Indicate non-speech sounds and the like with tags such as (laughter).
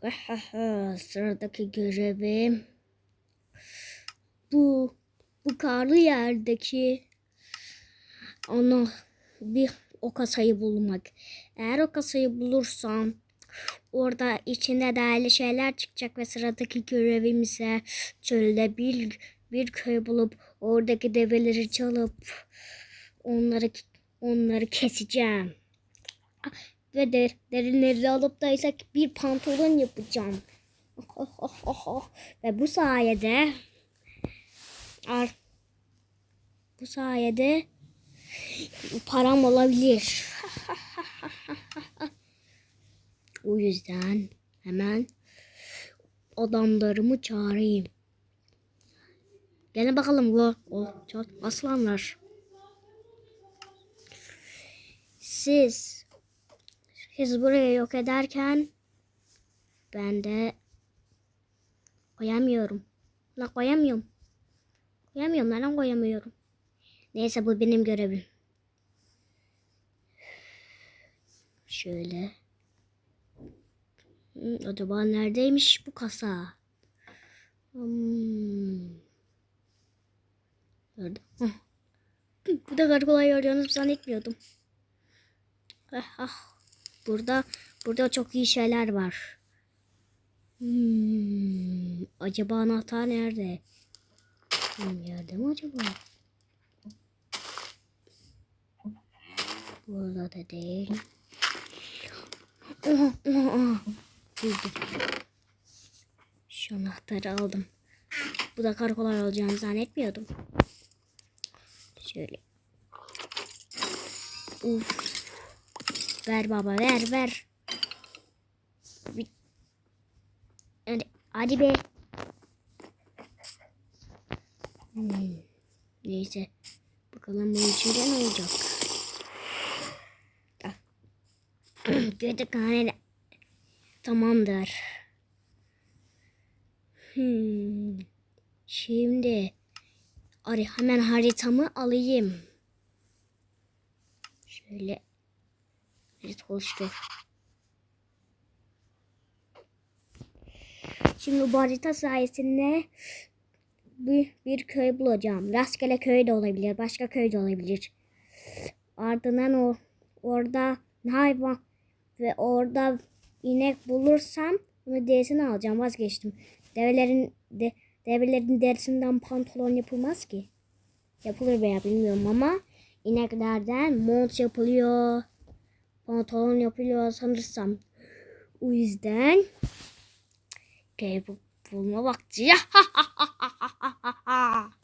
(laughs) Sıradaki görevim bu bu karlı yerdeki ana bir o kasayı bulmak. Eğer o kasayı bulursam orada içinde değerli şeyler çıkacak ve sıradaki görevim ise çölde bir bir köy bulup oradaki develeri çalıp onları onları keseceğim. Ve der, derinleri alıp da ise bir pantolon yapacağım. Ve bu sayede ar, bu sayede param olabilir. (laughs) o yüzden hemen adamlarımı çağırayım. Gelin bakalım o çok aslanlar. Siz siz burayı yok ederken ben de koyamıyorum. La koyamıyorum. Koyamıyorum lan koyamıyorum. Neyse bu benim görevim. Şöyle. Acaba neredeymiş bu kasa? Hmm. Nerede? Bu da kadar kolay arayacağını zannetmiyordum. Ah, ah. Burada burada çok iyi şeyler var. Hmm, acaba anahtar nerede? Hmm, yerde mi acaba? Burada da değil. Oha, oha, oha. Buldum. Şu anahtarı aldım. Bu da kar kolay olacağını zannetmiyordum. Şöyle. Uf. Ver baba ver ver. Hadi, hadi be. Hmm. Neyse. Bakalım bunun içinde ne olacak. Ah. (clears throat) Kötü Tamamdır. Hmm. Şimdi Ari hemen haritamı alayım. Şöyle harita oluştur. Şimdi bu harita sayesinde bir, bir köy bulacağım. Rastgele köy de olabilir. Başka köy de olabilir. Ardından o orada hayvan ve orada inek bulursam bunu derisini alacağım. Vazgeçtim. Develerin de, develerin derisinden pantolon yapılmaz ki. Yapılır veya bilmiyorum ama ineklerden mont yapılıyor pantolon yapılıyor sanırsam. O yüzden K-pop bulma vakti. (laughs)